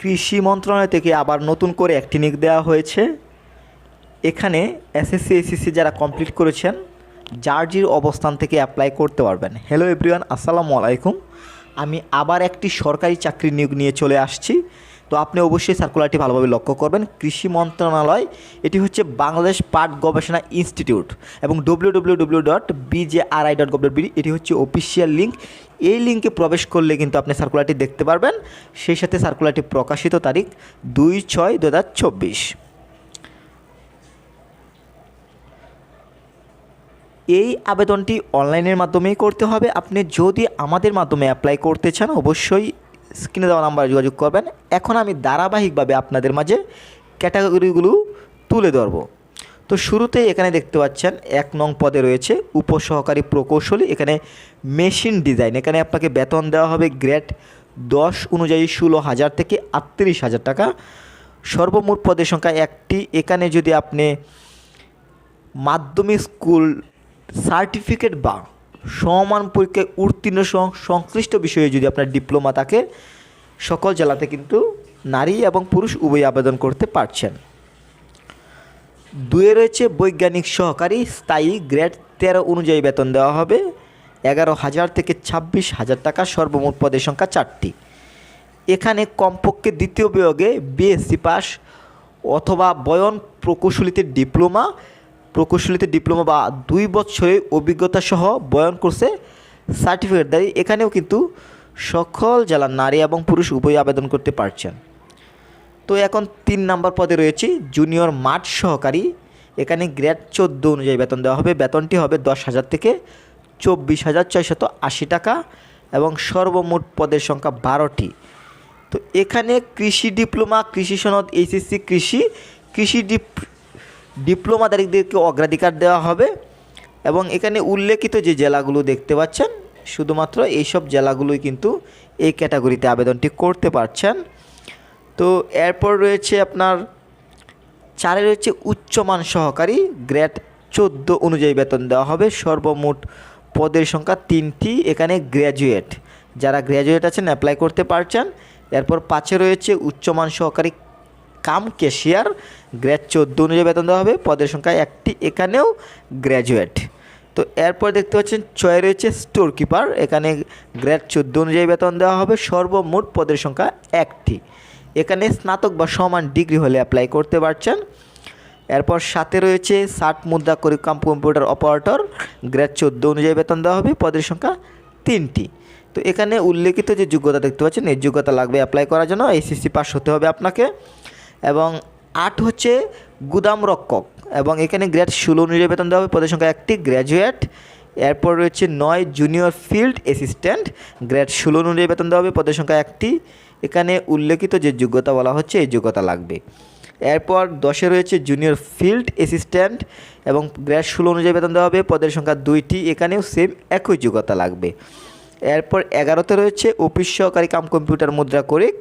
কৃষি মন্ত্রণালয় থেকে আবার নতুন করে একটি নিয়োগ দেওয়া হয়েছে। এখানে এসএসসি এসএসসি যারা কমপ্লিট করেছেন, জার্জির অবস্থান থেকে অ্যাপ্লাই করতে পারবেন। হ্যালো এভরিওয়ান আসসালামু আলাইকুম। আমি আবার একটি সরকারি চাকরি নিয়োগ নিয়ে চলে আসছি। তো আপনি অবশ্যই সার্কুলারটি ভালোভাবে লক্ষ্য করবেন। কৃষি মন্ত্রণালয়, এটি হচ্ছে বাংলাদেশ পাট গবেষণা ইনস্টিটিউট এবং W W W dot BJRI এটি হচ্ছে অফিসিয়াল লিঙ্ক এই লিঙ্কে প্রবেশ করলে কিন্তু আপনি সার্কুলারটি দেখতে পারবেন। সেই সাথে সার্কুলারটি প্রকাশিত তারিখ দুই ছয় দু হাজার চব্বিশ। এই আবেদনটি অনলাইনের মাধ্যমেই করতে হবে। আপনি যদি আমাদের মাধ্যমে অ্যাপ্লাই করতে চান, অবশ্যই স্ক্রিনে দেওয়া নাম্বারে যোগাযোগ করবেন। এখন আমি ধারাবাহিকভাবে আপনাদের মাঝে ক্যাটাগরিগুলো তুলে ধরবো। তো শুরুতেই এখানে দেখতে পাচ্ছেন, এক নং পদে রয়েছে উপসহকারী প্রকৌশলী, এখানে মেশিন ডিজাইন। এখানে আপনাকে বেতন দেওয়া হবে গ্রেড দশ অনুযায়ী ষোলো হাজার থেকে আটত্রিশ হাজার টাকা। সর্বমোট পদের সংখ্যা একটি। এখানে যদি আপনি মাধ্যমিক স্কুল সার্টিফিকেট বা সমান পরীক্ষায় উত্তীর্ণ সংশ্লিষ্ট বিষয়ে যদি আপনার ডিপ্লোমা থাকে, সকল জেলাতে কিন্তু নারী এবং পুরুষ উভয় আবেদন করতে পারছেন। দুয়ে রয়েছে বৈজ্ঞানিক সহকারী, স্থায়ী গ্রেড তেরো অনুযায়ী বেতন দেওয়া হবে। এগারো হাজার থেকে ছাব্বিশ হাজার টাকা সর্বমোট পদের সংখ্যা চারটি। এখানে কমপক্ষে দ্বিতীয় বিভাগে বিএসসি পাস অথবা বয়ন প্রকৌশলীতে ডিপ্লোমা প্রকৌশলীতে ডিপ্লোমা বা দুই বছরের অভিজ্ঞতা সহ বয়ন কোর্সে সার্টিফিকেট দেয় এখানেও কিন্তু সকল জেলার নারী এবং পুরুষ উভয় আবেদন করতে পারছেন। তো এখন তিন নাম্বার পদে রয়েছে জুনিয়র মাঠ সহকারী। এখানে গ্রেড চোদ্দ অনুযায়ী বেতন দেওয়া হবে। বেতনটি হবে দশ হাজার থেকে চব্বিশ হাজার ছয়শত আশি টাকা এবং সর্বমোট পদের সংখ্যা বারোটি। তো এখানে কৃষি ডিপ্লোমা, কৃষি সনদ, এইচএসসি কৃষি কৃষি ডিপ ডিপ্লোমাদারিকদেরকে অগ্রাধিকার দেওয়া হবে এবং এখানে উল্লেখিত যে জেলাগুলো দেখতে পাচ্ছেন, শুধুমাত্র এইসব জেলাগুলোই কিন্তু এই ক্যাটাগরিতে আবেদনটি করতে পারছেন। তো এরপর রয়েছে আপনার, চারে রয়েছে উচ্চমান সহকারী, গ্রেড চোদ্দ অনুযায়ী বেতন দেওয়া হবে, সর্বমোট পদের সংখ্যা তিনটি, এখানে গ্র্যাজুয়েট। যারা গ্র্যাজুয়েট আছেন, অ্যাপ্লাই করতে পারছেন। এরপর পাঁচে রয়েছে উচ্চমান সহকারী কাম ক্যাশিয়ার, গ্র্যাড চোদ্দ অনুযায়ী বেতন দেওয়া হবে, পদের সংখ্যা একটি, এখানেও গ্র্যাজুয়েট। তো এরপর দেখতে পাচ্ছেন, ছয় রয়েছে স্টোর কিপার এখানে গ্রেড চোদ্দ অনুযায়ী বেতন দেওয়া হবে, সর্বমোট পদের সংখ্যা একটি। এখানে স্নাতক বা সমান ডিগ্রি হলে অ্যাপ্লাই করতে পারছেন। এরপর সাথে রয়েছে ষাট মুদ্রা করে কাম কম্পিউটার অপারেটর গ্রেড চোদ্দ অনুযায়ী বেতন দেওয়া হবে, পদের সংখ্যা তিনটি। তো এখানে উল্লেখিত যে যোগ্যতা দেখতে পাচ্ছেন, এই যোগ্যতা লাগবে অ্যাপ্লাই করার জন্য এসএসসি পাস হতে হবে আপনাকে। এবং আট হচ্ছে গুদাম রক্ষক এবং এখানে গ্রেড ষোলো অনুযায়ী বেতন দেওয়া হবে। পদের সংখ্যা একটি গ্র্যাজুয়েট এরপর রয়েছে নয় জুনিয়র ফিল্ড অ্যাসিস্ট্যান্ট গ্রেড ষোলো অনুযায়ী বেতন দেওয়া হবে। পদের সংখ্যা একটি। এখানে উল্লেখিত যে যোগ্যতা বলা হচ্ছে, এই যোগ্যতা লাগবে। এরপর দশে রয়েছে জুনিয়র ফিল্ড অ্যাসিস্ট্যান্ট এবং গ্রেড ষোলো অনুযায়ী বেতন দেওয়া হবে। পদের সংখ্যা দুইটি। এখানেও সেম একই যোগ্যতা লাগবে। এরপর এগারোতে রয়েছে অফিস সহকারী কাম কম্পিউটার মুদ্রা করিক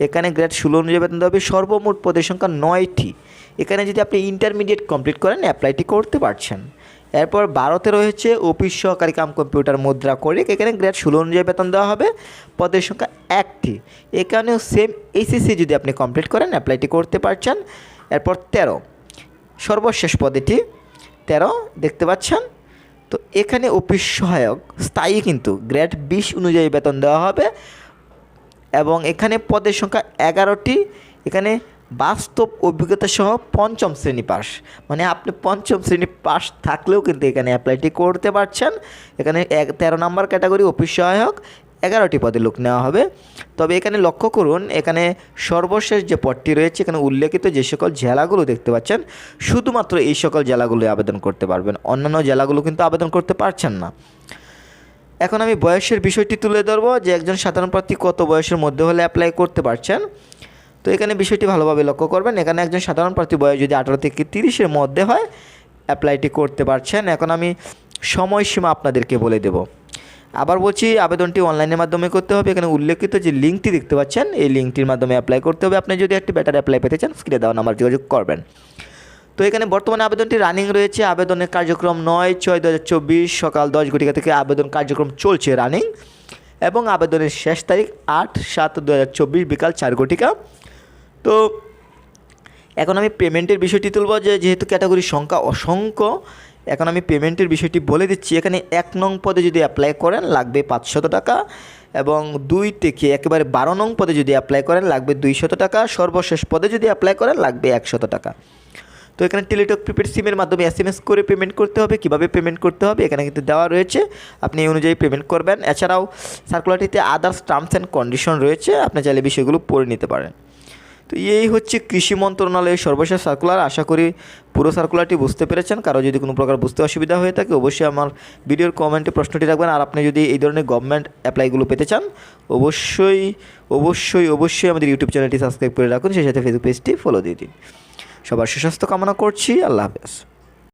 এখানে গ্রেড ষোলো অনুযায়ী বেতন দেওয়া হবে। সর্বমোট পদের সংখ্যা নয়টি। এখানে যদি আপনি ইন্টারমিডিয়েট কমপ্লিট করেন অ্যাপ্লাইটি করতে পারছেন। এরপর বারোতে রয়েছে অফিস সহকারী কাম কম্পিউটার মুদ্রা করে। এখানে গ্রেড ষোলো অনুযায়ী বেতন দেওয়া হবে। পদের সংখ্যা একটি। এখানেও সেম এইচএসসি যদি আপনি কমপ্লিট করেন অ্যাপ্লাইটি করতে পারছেন। এরপর তেরো। সর্বশেষ পদেটি তেরো। দেখতে পাচ্ছেন? তো এখানে অফিস সহায়ক স্থায়ী কিন্তু গ্রেড বিশ অনুযায়ী বেতন দেওয়া হবে এবং এখানে পদের সংখ্যা এগারোটি। এখানে বাস্তব অভিজ্ঞতা সহ পঞ্চম শ্রেণি পাস মানে আপনি পঞ্চম শ্রেণি পাস থাকলেও কিন্তু এখানে অ্যাপ্লাইটি করতে পারছেন। এখানে এক, তেরো নম্বর ক্যাটাগরি অফিস সহায়ক। এগারোটি পদে লোক নেওয়া হবে। তবে এখানে লক্ষ্য করুন, এখানে সর্বশেষ যে পদটি রয়েছে, এখানে উল্লেখিত যে সকল জেলাগুলো দেখতে পাচ্ছেন, শুধুমাত্র এই সকল জেলাগুলো আবেদন করতে পারবেন। অন্যান্য জেলাগুলো কিন্তু আবেদন করতে পারছেন না। এখন আমি বয়সের বিষয়টি তুলে ধরবো, যে একজন সাধারণ প্রার্থী কত বয়সের মধ্যে হলে অ্যাপ্লাই করতে পারছেন। তো এখানে বিষয়টি ভালোভাবে লক্ষ্য করবেন, এখানে একজন সাধারণ প্রার্থী বয়স যদি আঠারো থেকে তিরিশের মধ্যে হয় অ্যাপ্লাইটি করতে পারছেন। এখন আমি সময়সীমা আপনাদেরকে বলে দেব। আবার বলছি, আবেদনটি অনলাইনের মাধ্যমে করতে হবে। এখানে উল্লেখিত যে লিঙ্কটি দেখতে পাচ্ছেন, এই লিঙ্কটির মাধ্যমে অ্যাপ্লাই করতে হবে। আপনি যদি একটি ব্যাটার অ্যাপ্লাই পেতে চান স্ক্রিনে দেওয়া নাম্বার যোগাযোগ করবেন। তো এখানে বর্তমানে আবেদনটি রানিং রয়েছে। আবেদনের কার্যক্রম নয়, ছয় দু হাজার চব্বিশ সকাল দশ ঘটিকা থেকে আবেদন কার্যক্রম চলছে রানিং এবং আবেদনের শেষ তারিখ আট সাত দু হাজার চব্বিশ বিকাল চার ঘটিকা। তো এখন আমি পেমেন্টের বিষয়টি তুলব যে যেহেতু ক্যাটাগরির সংখ্যা অসংখ্য এখন আমি পেমেন্টের বিষয়টি বলে দিচ্ছি। এখানে এক নং পদে যদি অ্যাপ্লাই করেন, লাগবে পাঁচশত টাকা এবং দুই থেকে একেবারে বারো নং পদে যদি অ্যাপ্লাই করেন, লাগবে দুইশত টাকা। সর্বশেষ পদে যদি অ্যাপ্লাই করেন, লাগবে একশত টাকা। তো এখানে টেলিটক প্রিপেড সিমের মাধ্যমে এস এম এস করে পেমেন্ট করতে হবে। কীভাবে পেমেন্ট করতে হবে? এখানে কিন্তু দেওয়া রয়েছে। আপনি এই অনুযায়ী পেমেন্ট করবেন। এছাড়াও সার্কুলারটিতে আদার্স টার্মস অ্যান্ড কন্ডিশন রয়েছে। আপনি চাইলে বিষয়গুলো পড়ে নিতে পারেন। তো এই হচ্ছে কৃষি মন্ত্রণালয়ের সর্বশেষ সার্কুলার আশা করি পুরো সার্কুলারটি বুঝতে পেরেছেন। কারও যদি কোনো প্রকার বুঝতে অসুবিধা হয়ে থাকে, অবশ্যই আমার ভিডিওর কমেন্টে প্রশ্নটি রাখবেন। আর আপনি যদি এই ধরনের গভর্নমেন্ট অ্যাপ্লাইগুলো পেতে চান, অবশ্যই অবশ্যই অবশ্যই আমাদের ইউটিউব চ্যানেলটি সাবস্ক্রাইব করে রাখুন। সেই সাথে ফেসবুক পেজটি ফলো দিয়ে দিন। সবার সুস্বাস্থ্য কামনা করছি। আল্লাহ হাফেজ।